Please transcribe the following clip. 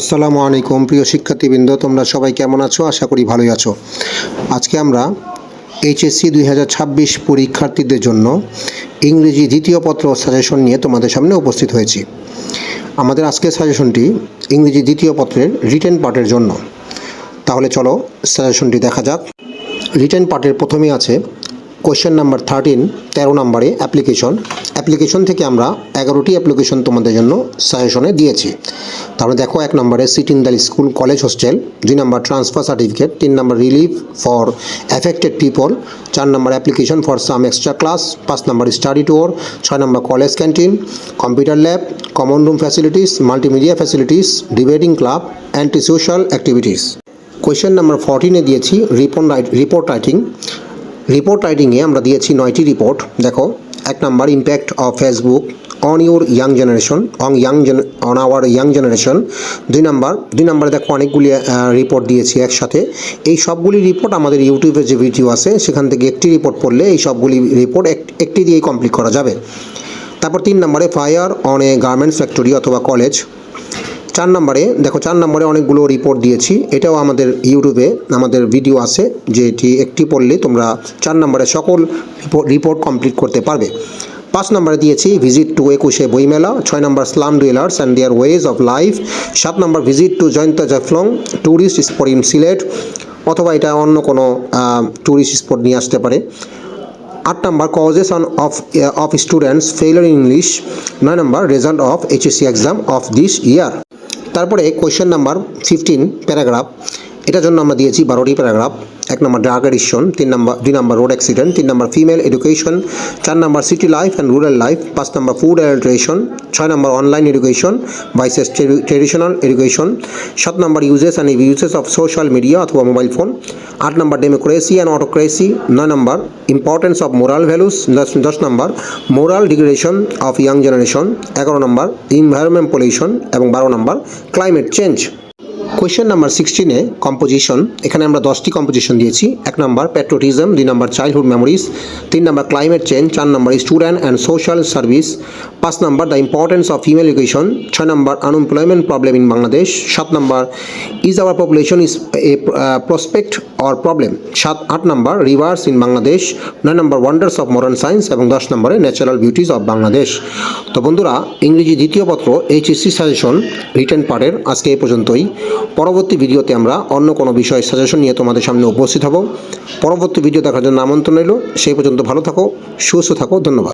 আসসালামু আলাইকুম, প্রিয় শিক্ষার্থীবৃন্দ, তোমরা সবাই কেমন আছো? আশা করি ভালোই আছো। আজকে আমরা এইচএসসি দুই হাজার ছাব্বিশ পরীক্ষার্থীদের জন্য ইংরেজি দ্বিতীয় পত্র সাজেশন নিয়ে তোমাদের সামনে উপস্থিত হয়েছি। আমাদের আজকের সাজেশনটি ইংরেজি দ্বিতীয় পত্রের রিটেন পার্টের জন্য। তাহলে চলো সাজেশনটি দেখা যাক। রিটেন পার্টের প্রথমেই আছে কোয়েশ্চেন নাম্বার থার্টিন তেরো নম্বরে অ্যাপ্লিকেশন অ্যাপ্লিকেশন থেকে আমরা এগারোটি অ্যাপ্লিকেশন তোমাদের জন্য সাজেশনে দিয়েছি। তাহলে দেখো, এক নম্বরে seat in the school college hostel দুই নম্বর ট্রান্সফার সার্টিফিকেট তিন নম্বর রিলিফ ফর অ্যাফেক্টেড পিপল চার নম্বর application for some extra class পাঁচ নম্বর স্টাডি ট্যুর ছয় নম্বর college canteen computer lab common room facilities multimedia facilities debating club anti social activities question number ফোরটিনে দিয়েছি report write report writing report রাইটিংয়ে আমরা দিয়েছি নয়টি report দেখো, এক number impact of Facebook on your young generation on young on our young generation দুই number, দুই নাম্বারে দেখো অনেকগুলি রিপোর্ট দিয়েছি একসাথে। এই সবগুলি রিপোর্ট আমাদের ইউটিউবে যে ভিডিও আছে, সেখান থেকে একটি রিপোর্ট পড়লে এই সবগুলি রিপোর্ট একটি দিয়েই কমপ্লিট করা যাবে। তারপর তিন নম্বরে fire on a garments factory অথবা কলেজ চার নম্বরে, দেখো চার নম্বরে অনেকগুলো রিপোর্ট দিয়েছি। এটাও আমাদের ইউটিউবে আমাদের ভিডিও আছে, যেটি একটি পড়লে তোমরা চার নম্বরে সকল রিপোর্ট কমপ্লিট করতে পারবে। পাঁচ নম্বরে দিয়েছি ভিজিট টু একুশে বইমেলা, ছয় নম্বর slum dwellers and their ways of life সাত নম্বর visit to Jayanta Jaflong tourist spot in Sylhet, অথবা এটা অন্য কোনো ট্যুরিস্ট স্পট নিয়ে আসতে পারে। আট number causes on of of students failure English নয় number result of HSC exam of this year তারপরে কোয়েশ্চেন নাম্বার ফিফটিন প্যারাগ্রাফ এটার জন্য আমরা দিয়েছি বারোটি প্যারাগ্রাফ এক নম্বর ড্রাগ এডিশন তিন নম্বর দুই নম্বর রোড অ্যাক্সিডেন্ট তিন নম্বর ফিমেল এডুকেশন চার নম্বর city life and rural life পাঁচ নম্বর ফুড অ্যাডাল্ট্রেশন ছয় নম্বর online education versus traditional education সাত নম্বর uses and uses of social media অথবা মোবাইল ফোন আট নম্বর ডেমোক্রেসি অ্যান্ড অটোক্রেসি নয় নম্বর ইম্পর্টেন্স অফ মোরাল ভ্যালুস দশ দশ নম্বর moral degradation of young generation এগারো নম্বর ইনভায়রনমেন্ট পলিউশন এবং বারো নম্বর ক্লাইমেট চেঞ্জ কোয়েশ্চেন নাম্বার সিক্সটিনে কম্পোজিশন এখানে আমরা দশটি কম্পোজিশন দিয়েছি। এক নম্বর প্যাট্রোটিজম দুই নম্বর চাইল্ডহুড মেমোরিজ তিন নম্বর ক্লাইমেট চেঞ্জ চার নম্বর স্টুডেন্ট অ্যান্ড সোশ্যাল সার্ভিস পাঁচ নম্বর the importance of female education ছয় নম্বর আনএমপ্লয়মেন্ট প্রবলেম ইন বাংলাদেশ সাত নম্বর is our population is a prospect or problem সাত, আট নম্বর রিভার্স ইন বাংলাদেশ নয় নম্বর ওয়ান্ডার্স অফ মডার্ন সায়েন্স এবং দশ নম্বরে ন্যাচারাল বিউটিজ অফ বাংলাদেশ তো বন্ধুরা, ইংরেজি দ্বিতীয় পত্র এইচএসসি সাজেশন রিটার্ন পার্টের আজকে এই পর্যন্তই। পরবর্তী ভিডিওতে আমরা অন্য কোনো বিষয় সাজেশন নিয়ে তোমাদের সামনে উপস্থিত হব। পরবর্তী ভিডিও দেখার জন্য আমন্ত্রণ এলো সেই পর্যন্ত ভালো থাকো, সুস্থ থাকো, ধন্যবাদ।